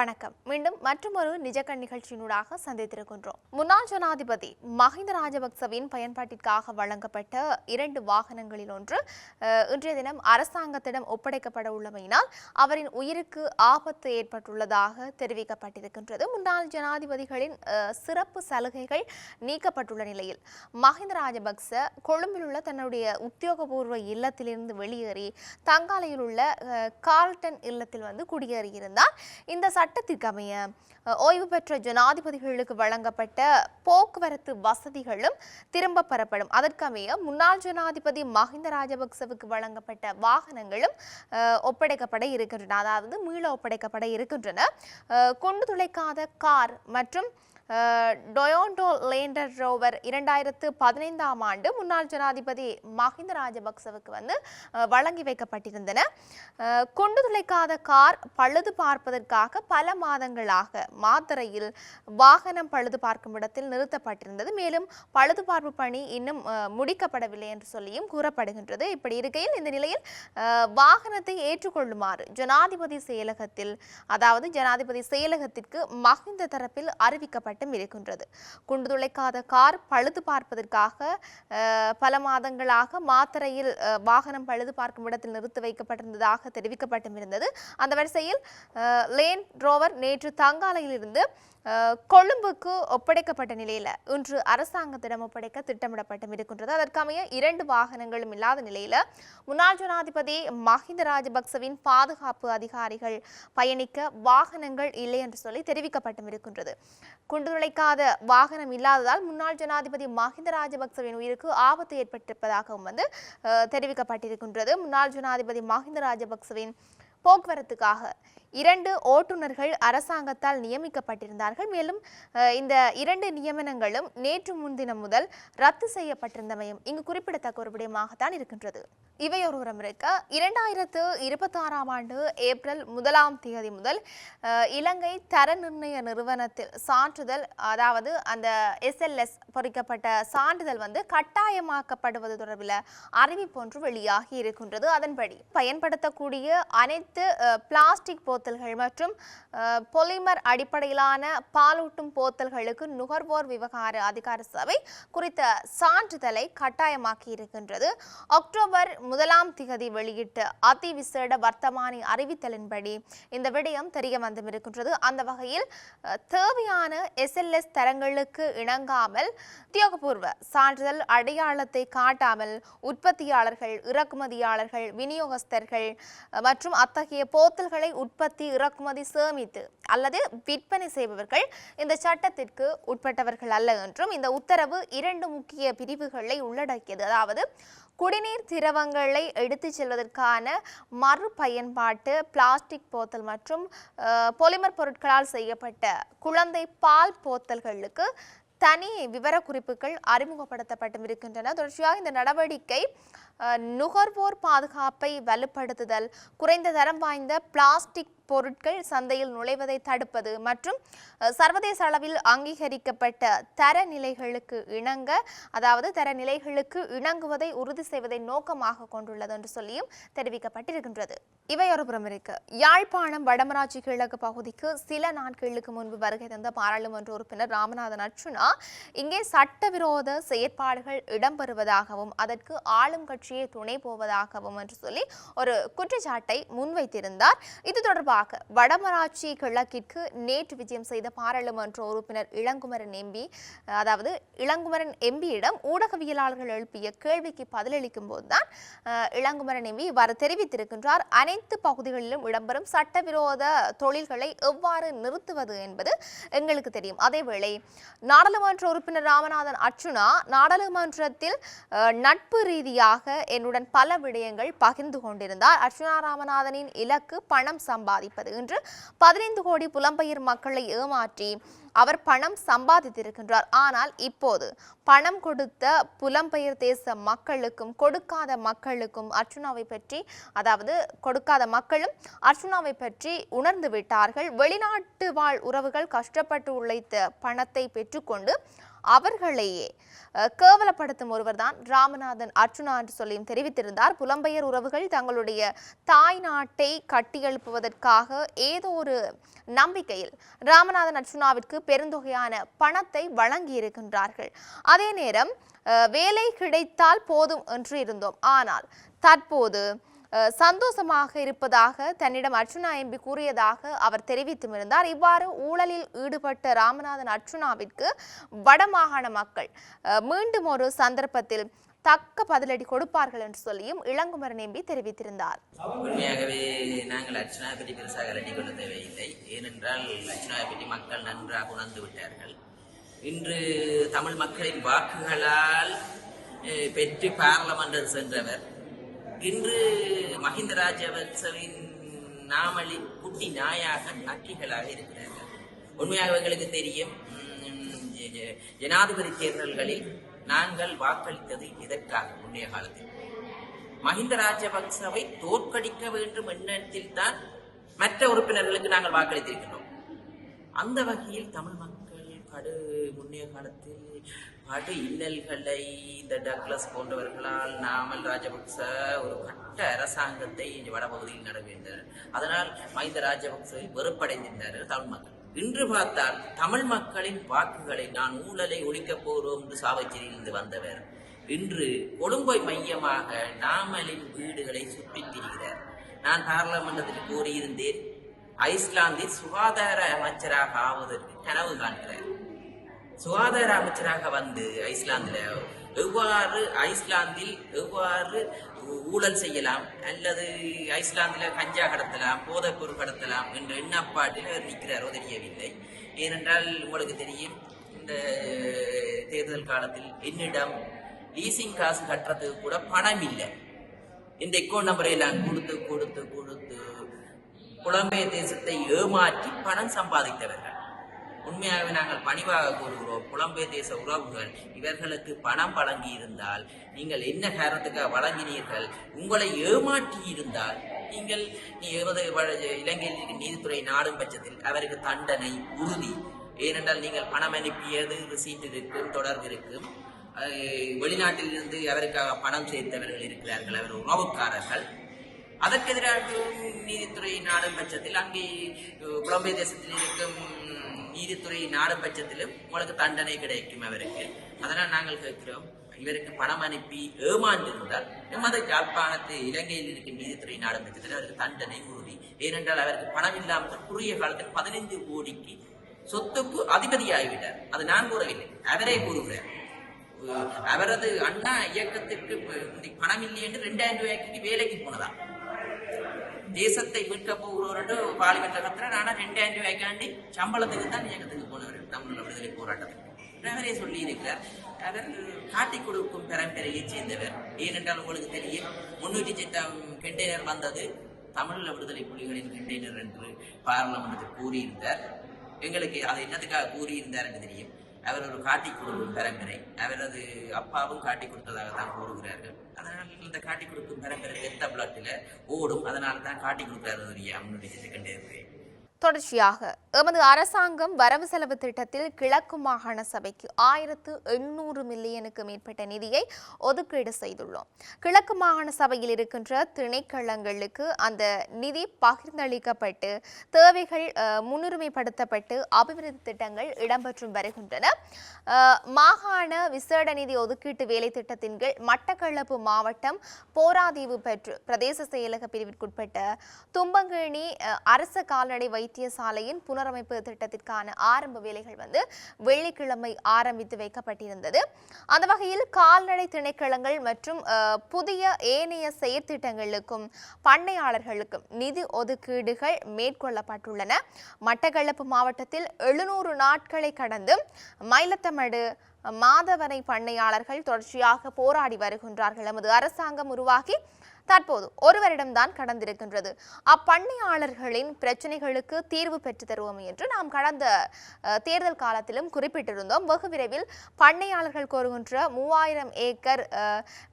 வணக்கம். மீண்டும் மற்றொரு நிஜக்கண் நிகழ்ச்சியினூடாக சந்தித்திருக்கின்றோம். முன்னாள் ஜனாதிபதி மஹிந்த ராஜபக்சவின் பயன்பாட்டிற்காக வழங்கப்பட்ட இரண்டு வாகனங்களில் ஒன்று இன்றைய தினம் அரசாங்கத்திடம் ஒப்படைக்கப்பட உள்ளமையினால் அவரின் உயிருக்கு ஆபத்து ஏற்பட்டுள்ளதாக தெரிவிக்கப்பட்டிருக்கின்றது. முன்னாள் ஜனாதிபதிகளின் சிறப்பு சலுகைகள் நீக்கப்பட்டுள்ள நிலையில் மஹிந்த ராஜபக்ச கொழும்பில் உள்ள தன்னுடைய உத்தியோகபூர்வ இல்லத்திலிருந்து வெளியேறி தங்காலையில் உள்ள கால்டன் கார்ல்டன் இல்லத்தில் வந்து குடியேறியிருந்தார். இந்த சட்ட அமைய ஓய்வு பெற்ற ஜனாதிபதிகளுக்கு வழங்கப்பட்ட போக்குவரத்து வசதிகளும் திரும்ப பெறப்படும். அதற்கமைய முன்னாள் ஜனாதிபதி மஹிந்த ராஜபக்சவுக்கு வழங்கப்பட்ட வாகனங்களும் ஒப்படைக்கப்பட இருக்கின்றன. அதாவது மீள ஒப்படைக்கப்பட இருக்கின்றன. கொண்டு துளைக்காத கார் மற்றும் டொயோண்டோ லேண்டர் ரோவர் இரண்டாயிரத்து பதினைந்தாம் ஆண்டு முன்னாள் ஜனாதிபதி மஹிந்த ராஜபக்சவுக்கு வந்து வழங்கி வைக்கப்பட்டிருந்தன. கொண்டு துளைக்காத கார் பழுது பார்ப்பதற்காக பல மாதங்களாக மாத்திரையில் வாகனம் பழுது பார்க்கும் இடத்தில் நிறுத்தப்பட்டிருந்தது. மேலும் பழுது பார்ப்பு பணி இன்னும் முடிக்கப்படவில்லை என்று சொல்லியும் கூறப்படுகின்றது. இப்படி இருக்கையில் இந்த நிலையில் வாகனத்தை ஏற்றுக்கொள்ளுமாறு ஜனாதிபதி செயலகத்தில் அதாவது ஜனாதிபதி செயலகத்திற்கு மஹிந்த தரப்பில் அறிவிக்கப்பட்டும் இருக்கின்றது. குண்டு துளைக்காத கார் பழுது பார்ப்பதற்காக அஹ், பல மாதங்களாக மாத்திரையில் அஹ், வாகனம் பழுது பார்க்கும் இடத்தில் நிறுத்தி வைக்கப்பட்டிருந்ததாக தெரிவிக்கப்பட்டும் இருந்தது. அந்த வரிசையில் லேன் ரோவர் நேற்று தங்காலையிலிருந்து இருந்து கொழும்புக்கு ஒப்படைக்கப்பட்ட நிலையில் இன்று அரசாங்கத்திடம் ஒப்படைக்க திட்டமிடப்பட்டும் இருக்கின்றது. அதற்கமைய இரண்டு வாகனங்களும் இல்லாத நிலையில் முன்னாள் ஜனாதிபதி மஹிந்த ராஜபக்சவின் பாதுகாப்பு அதிகாரிகள் பயணிக்க வாகனங்கள் இல்லை என்று சொல்லி தெரிவிக்கப்பட்டும் இருக்கின்றது. குண்டுதுளைக்காத வாகனம் இல்லாததால் முன்னாள் ஜனாதிபதி மஹிந்த ராஜபக்சவின் உயிருக்கு ஆபத்து ஏற்பட்டிருப்பதாகவும் வந்து தெரிவிக்கப்பட்டிருக்கின்றது. முன்னாள் ஜனாதிபதி மஹிந்த ராஜபக்சவின் போக்குவரத்துக்காக. இரண்டு ஓட்டுநர்கள் அரசாங்கத்தால் நியமிக்கப்பட்டிருந்தார்கள். மேலும் இந்த இரண்டு நியமனங்களும் நேற்று முன்தினம் முதல் ரத்து செய்யப்பட்டிருந்தமையும் இங்கு குறிப்பிடத்தக்க ஒரு விடயமாகத்தான் இருக்கின்றது. இவை ஒருவரம் இருக்க இரண்டாயிரத்து இருபத்தாறாம் ஆண்டு ஏப்ரல் முதலாம் தேதி முதல் இலங்கை தர நிர்ணய நிறுவனத்தில் சான்றிதழ் அதாவது அந்த எஸ்எல்எஸ் பொறிக்கப்பட்ட சான்றிதழ் வந்து கட்டாயமாக்கப்படுவது தொடர்பில் அறிவிப்பு ஒன்று வெளியாகி இருக்கின்றது. அதன்படி பயன்படுத்தக்கூடிய அனைத்து பிளாஸ்டிக் போத்தல்கள் மற்றும் பொலிமர் அடிப்படையிலான பாலூட்டும் போத்தல்களுக்கு நுகர்வோர் விவகார அதிகார சபை குறித்த சான்றிதழை கட்டாயமாக்கி இருக்கின்றது. அக்டோபர் முதலாம் திகதி வெளியிட்டு அதிவிசேட வர்த்தமானி அறிவித்தலின்படி இந்த விடயம் தெரிய வந்தும் இருக்கின்றது அந்த வகையில் தேவையான எஸ்எல்எஸ் தரங்களுக்கு இணங்காமல் உத்தியோகபூர்வ சான்றிதழ் அடையாளத்தை காட்டாமல் உற்பத்தியாளர்கள் இறக்குமதியாளர்கள் விநியோகஸ்தர்கள் மற்றும் அத்தகைய போத்தல்களை உற்பத்தி இறக்குமதி சேமித்து அல்லது விற்பனை செய்பவர்கள் இந்த சட்டத்திற்கு உட்பட்டவர்கள் அல்ல என்றும் இந்த உத்தரவு இரண்டு முக்கிய பிரிவுகளை உள்ளடக்கியது. அதாவது குடிநீர் திரவங்களை எடுத்துச் செல்வதற்கான மறுபயன்பாட்டு பிளாஸ்டிக் போத்தல் மற்றும் பொலிமர் பொருட்களால் செய்யப்பட்ட குழந்தை பால் போத்தல்களுக்கு தனி விவரக்குறிப்புகள் அறிமுகப்படுத்தப்பட்டும் இருக்கின்றன. தொடர்ச்சியாக இந்த நடவடிக்கை நுகர்வோர் பாதுகாப்பை வலுப்படுத்துதல் குறைந்த தரம் வாய்ந்த பிளாஸ்டிக் பொருட்கள் சந்தையில் நுழைவதை தடுப்பது மற்றும் சர்வதேச அளவில் அங்கீகரிக்கப்பட்ட தரநிலைகளுக்கு இணங்க அதாவது தரநிலைகளுக்கு இணங்குவதை உறுதி செய்வதை நோக்கமாக கொண்டுள்ளது என்று சொல்லியும் தெரிவிக்கப்பட்டிருக்கின்றது. இவை ஒரு புறம் இருக்கு. யாழ்ப்பாணம் வடமராட்சி கிழக்கு பகுதிக்கு சில நாட்களுக்கு முன்பு வருகை தந்த பாராளுமன்ற உறுப்பினர் ராமநாதன் அர்ச்சுனா இங்கே சட்டவிரோத செயற்பாடுகள் இடம்பெறுவதாகவும் அதற்கு ஆளும் கட்சியே துணை போவதாகவும் என்று சொல்லி ஒரு குற்றச்சாட்டை முன்வைத்திருந்தார். இது தொடர்பாக வடமராட்சி கிழக்கிற்கு நேற்று விஜயம் செய்த பாராளுமன்ற உறுப்பினர் இளங்குமரன் எம்பி அதாவது இளங்குமரன் எம்பியிடம் ஊடகவியலாளர்கள் எழுப்பிய கேள்விக்கு பதிலளிக்கும் போதுதான் இளங்குமரன் எம்பி இவ்வாறு தெரிவித்திருக்கின்றார். அனைத்து பகுதிகளிலும் இடம்பெறும் சட்டவிரோத தொழில்களை எவ்வாறு நிறுத்துவது என்பது எங்களுக்கு தெரியும். அதேவேளை நாடாளுமன்ற உறுப்பினர் ராமநாதன் அர்ச்சுனா நாடாளுமன்றத்தில் நட்பு ரீதியாக என்னுடன் பல விடயங்கள் பகிர்ந்து கொண்டிருந்தார். அர்ச்சுனா ராமநாதனின் இலக்கு பணம் சம்பாதிப்பது என்று பதினைந்து கோடி புலம்பெயர் மக்களை ஏமாற்றி அவர் பணம் சம்பாதித்திருக்கின்றார். ஆனால் இப்போது பணம் கொடுத்த புலம்பெயர் தேச மக்களுக்கும் கொடுக்காத மக்களுக்கும் அர்ச்சுனாவை பற்றி அதாவது கொடுக்காத மக்களும் அர்ச்சுனாவை பற்றி உணர்ந்து விட்டார்கள். வெளிநாட்டு வாழ் உறவுகள் கஷ்டப்பட்டு உழைத்த பணத்தை பெற்றுக்கொண்டு அவர்களையே கேவலப்படுத்தும் கேவலப்படுத்தும் ஒருவர்தான் ராமநாதன் அர்ச்சுனா என்று சொல்லியும் தெரிவித்திருந்தார். புலம்பெயர் உறவுகள் தங்களுடைய தாய் நாட்டை கட்டியெழுப்புவதற்காக ஏதோ ஒரு நம்பிக்கையில் ராமநாதன் அர்ச்சுனாவிற்கு பெருந்தொகையான பணத்தை வழங்கி இருக்கின்றார்கள் அதே நேரம் வேலை கிடைத்தால் போதும் என்று இருந்தோம். ஆனால் தற்போது சந்தோஷமாக இருப்பதாக தன்னிடம் அர்ச்சுனா எம்பி கூறியதாக அவர் தெரிவித்தும் இருந்தார் இவ்வாறு ஊழலில் ஈடுபட்ட ராமநாதன் அர்ச்சுனாவிற்கு வடமாகாண மக்கள் மீண்டும் ஒரு சந்தர்ப்பத்தில் தக்க பதிலடி கொடுப்பார்கள் என்று சொல்லியும் இளங்குமரன் எம்பி தெரிவித்திருந்தார். உண்மையாகவே நாங்கள் அர்ச்சனாவை பற்றி பெருசாக அலட்டிக் கொள்ள தேவையில்லை. ஏனென்றால் அர்ச்சனாவை பற்றி மக்கள் நன்றாக உணர்ந்து விட்டார்கள். இன்று தமிழ் மக்களின் வாக்குகளால் பெற்று பார்லமெண்டர் சென்றவர் இன்று மஹிந்த ராஜபக்சவின் நாமளி குட்டி நாயாக நக்கிகளாக இருக்கிறார்கள். உண்மையாக அவர்களுக்கு தெரியும் ஜனாதிபதி தேர்தல்களில் நாங்கள் வாக்களித்தது இதற்காக முன்னைய காலத்தில். மஹிந்த ராஜபக்சவை தோற்கடிக்க வேண்டும் எண்ணத்தில் தான் மற்ற உறுப்பினர்களுக்கு நாங்கள் வாக்களித்திருக்கிறோம் அந்த வகையில் தமிழ் மக்கள் படு முன்னைய காலத்தில் படு இன்னல்களை இந்த டக்ளஸ் போன்றவர்களால் நாமல் ராஜபக்ச ஒரு கட்ட அரசாங்கத்தை இந்த வடபகுதியில் நடவேந்தனர் அதனால் மஹிந்த ராஜபக்சவை வெறுப்படைந்திருந்தார்கள் தமிழ் மக்கள். இன்று பார்த்தால் தமிழ் மக்களின் வாக்குகளை நான் ஊழலை ஒழிக்கப் போகிறோம் என்று சாவச்சேரியிலிருந்து வந்தவர். இன்று கொழும்பை மையமாக நாமலின் வீடுகளை சுற்றித் திரிகிறார் நான் பாராளுமன்றத்தில் கூறியிருந்தேன் ஐஸ்லாந்தில் சுகாதார அமைச்சராக ஆவதற்கு கனவு காண்கிறார். சுகாதார அமைச்சராக வந்து ஐஸ்லாந்தில் எவ்வாறு ஐஸ்லாந்தில் எவ்வாறு ஊழல் செய்யலாம் அல்லது ஐஸ்லாந்தில் கஞ்சா கடத்தலாம் போதைப்பொருள் கடத்தலாம் என்ற எண்ணப்பாட்டில் அவர் நிற்கிறாரோ தெரியவில்லை. ஏனென்றால் உங்களுக்கு தெரியும் இந்த தேர்தல் காலத்தில் என்னிடம் லீசிங் காசு கட்டுறதுக்கு கூட பணம் இல்லை. இந்த அக்கௌண்ட் நம்பரை நான் கொடுத்து கொடுத்து கொடுத்து புலம்பெயர் தேசத்தை ஏமாற்றி பணம் சம்பாதித்தவர்கள். உண்மையாகவே நாங்கள் பணிவாக கூறுகிறோம். புலம்பெயர் தேச உறவுகள் இவர்களுக்கு பணம் வழங்கி இருந்தால் நீங்கள் என்ன காரணத்துக்காக வழங்கினீர்கள்? உங்களை ஏமாற்றி இருந்தால் நீங்கள் நீ இலங்கையில் நீதித்துறை நாடும் பட்சத்தில் அவருக்கு தண்டனை உறுதி. ஏனென்றால் நீங்கள் பணம் அனுப்பியது ரிசீட் இருக்கும் தொடர்பு இருக்கும். வெளிநாட்டிலிருந்து அவருக்காக பணம் சேர்த்தவர்கள் இருக்கிறார்கள் அவர் உறவுக்காரர்கள். அதற்கு எதிராக நீதித்துறை நாடும் பட்சத்தில் அங்கே அஹ், புலம்பெயர் தேசத்தில் இருக்கும் நீதித்துறை நாடும் பட்சத்திலும் உங்களுக்கு தண்டனை கிடைக்கும் அவருக்கு. அதனால் நாங்கள் கேட்கிறோம் இவருக்கு பணம் அனுப்பி ஏமாந்திருந்தால் எமது யாழ்ப்பாணத்து இலங்கையில் இருக்கும் நீதித்துறை நாடும் பட்சத்தில் அவருக்கு தண்டனை உறுதி. ஏனென்றால் அவருக்கு பணம் இல்லாமல் குறுகிய காலத்தில் பதினைந்து கோடிக்கு சொத்துக்கு அதிபதியாகிவிட்டார். அது நான் கூறவில்லை அவரே கூறுகிறார். அவரது அண்ணா இயக்கத்திற்கு பணம் இல்லை என்று ரெண்டாயிரம் ரூபாய்க்கு வேலைக்கு போனதா தேசத்தை மீட்க போகிறோரு பார்லிமெண்ட்ல கத்துறாரு ஆனா ரெண்டாயிரம் ரூபாய்க்காண்டி சம்பளத்துக்கு தான் இயக்கத்துக்கு போனவர் தமிழ் விடுதலை போராட்டத்துக்கு அவரே சொல்லி இருக்கிறார். அவர் காட்டி கொடுக்கும் பரம்பரையை சேர்ந்தவர். ஏனென்றால் உங்களுக்கு தெரியும் முன்னூற்றி சட்டம் கண்டெய்னர் வந்தது. தமிழ் விடுதலை புலிகளின் கண்டெய்னர் என்று பாராளுமன்றத்தில் கூறியிருந்தார். எங்களுக்கு அதை என்னத்துக்காக கூறியிருந்தார் என்று தெரியும். அவர் ஒரு காட்டி கொடுக்கும் பரம்பரை அவரது அப்பாவும் காட்டி கொடுத்ததாக தான் கூறுகிறார்கள். அதனால் இந்த காட்டி கொடுக்கும் பரம்பரை ரத்த பிளாட்டில் ஓடும்? அதனால தான் காட்டி கொடுக்கிறார் முன்னூற்றி இருக்கிறேன் தொடர்ச்சியாக. எமது அரசாங்கம் வரவு செலவு திட்டத்தில் கிழக்கு மாகாண சபைக்கு ஆயிரத்து எண்ணூறு மில்லியனுக்கு மேற்பட்ட நிதியை ஒதுக்கீடு செய்துள்ளோம். கிழக்கு மாகாண சபையில் இருக்கின்ற திணைக்களங்களுக்கு அந்த நிதி பகிர்ந்தளிக்கப்பட்டு தேவைகள் முன்னுரிமைப்படுத்தப்பட்டு அபிவிருத்தி திட்டங்கள் இடம்பெற்றும் வருகின்றன. மாகாண விசேட நிதி ஒதுக்கீட்டு வேலை திட்டத்தின் கீழ் மட்டக்களப்பு மாவட்டம் போராதீவு பெற்று பிரதேச செயலக பிரிவிற்குட்பட்ட தும்பங்கேணி அரச கால்நடை வைத்தியசாலையின் புனரமைப்பு திட்டத்திற்கான ஆரம்ப வேலைகள் வந்து வெள்ளிக்கிழமை ஆரம்பித்து வைக்கப்பட்டிருந்தது. அந்த வகையில் கால்நடை திணைக்களங்கள் மற்றும் புதிய ஏனைய செயற்திட்டங்களுக்கும் பண்ணையாளர்களுக்கும் நிதி ஒதுக்கீடுகள் மேற்கொள்ளப்பட்டுள்ளன. மட்டக்களப்பு மாவட்டத்தில் எழுநூறு நாட்களை கடந்து மயிலத்தமடு மாதவரை பண்ணையாளர்கள் தொடர்ச்சியாக போராடி வருகின்றார்கள். எமது அரசாங்கம் உருவாகி தற்போது ஒருவரிடம்தான் கடந்திருக்கின்றது. அப்பண்ணையாளர்களின் பிரச்சனைகளுக்கு தீர்வு பெற்று தருவோம் என்று நாம் கடந்த தேர்தல் காலத்திலும் குறிப்பிட்டிருந்தோம். வெகு விரைவில் பண்ணையாளர்கள் கோருகின்ற மூவாயிரம் ஏக்கர்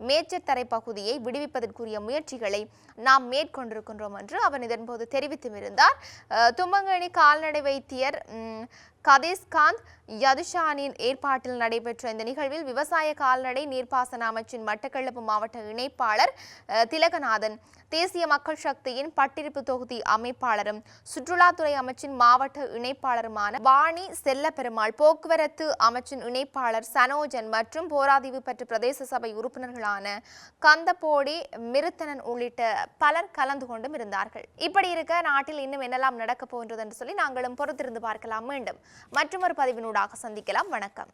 மேச்சத்தரை பகுதியை விடுவிப்பதற்குரிய முயற்சிகளை நாம் மேற்கொண்டிருக்கின்றோம் என்று அவர் இதன்போது தெரிவித்தும் இருந்தார். கால்நடை வைத்தியர் கதேஸ்காந்த் கதேஷ்காந்த் யதுஷானின் ஏற்பாட்டில் நடைபெற்ற இந்த நிகழ்வில் விவசாய கால்நடை நீர்ப்பாசன அமைச்சின் மட்டக்களப்பு மாவட்ட இணைப்பாளர் திலகநாதன் தேசிய மக்கள் சக்தியின் பட்டிருப்பு தொகுதி அமைப்பாளரும் சுற்றுலாத்துறை அமைச்சின் மாவட்ட இணைப்பாளருமான வாணி செல்லப்பெருமாள் போக்குவரத்து அமைச்சின் இணைப்பாளர் சனோஜன் மற்றும் போராதீவு பெற்ற பிரதேச சபை உறுப்பினர்களான கந்தப்போடி மிருத்தனன் உள்ளிட்ட பலர் கலந்து கொண்டும் இருந்தார்கள். இப்படி இருக்க நாட்டில் இன்னும் என்னெல்லாம் நடக்கப் போகின்றது என்று சொல்லி நாங்களும் பொறுத்திருந்து பார்க்கலாம். மீண்டும் மற்றொரு பதிவினூடாக சந்திக்கலாம். வணக்கம்.